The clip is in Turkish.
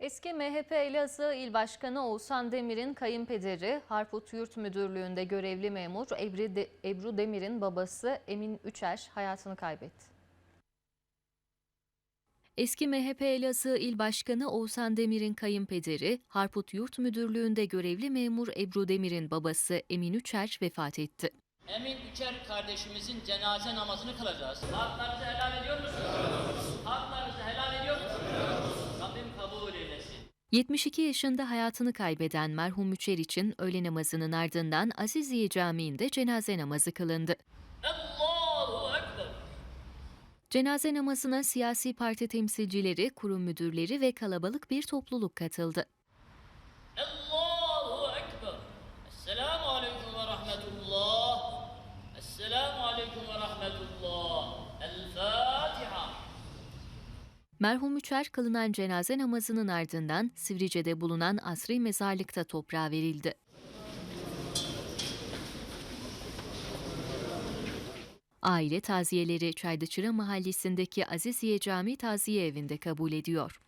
Eski MHP Elazığ İl Başkanı Oğuzhan Demir'in kayınpederi Harput Yurt Müdürlüğü'nde görevli memur Ebru, De- Ebru Demir'in babası Emin Üçer hayatını kaybetti. Eski MHP Elazığ İl Başkanı Oğuzhan Demir'in kayınpederi Harput Yurt Müdürlüğü'nde görevli memur Ebru Demir'in babası Emin Üçer vefat etti. Emin Üçer kardeşimizin cenaze namazını kılacağız. Haklarınızı helal ediyor musunuz? Haklarınızı helal ediyor musunuz? Rabbim kabul eylesin. 72 yaşında hayatını kaybeden merhum Üçer için öğle namazının ardından Aziziye Camii'nde cenaze namazı kılındı. Cenaze namazına siyasi parti temsilcileri, kurum müdürleri ve kalabalık bir topluluk katıldı. Merhum Üçer kılınan cenaze namazının ardından Sivrice'de bulunan asri mezarlıkta toprağa verildi. Aile taziyeleri Çaydıçıra mahallesindeki Aziziye Camii Taziye Evi'nde kabul ediyor.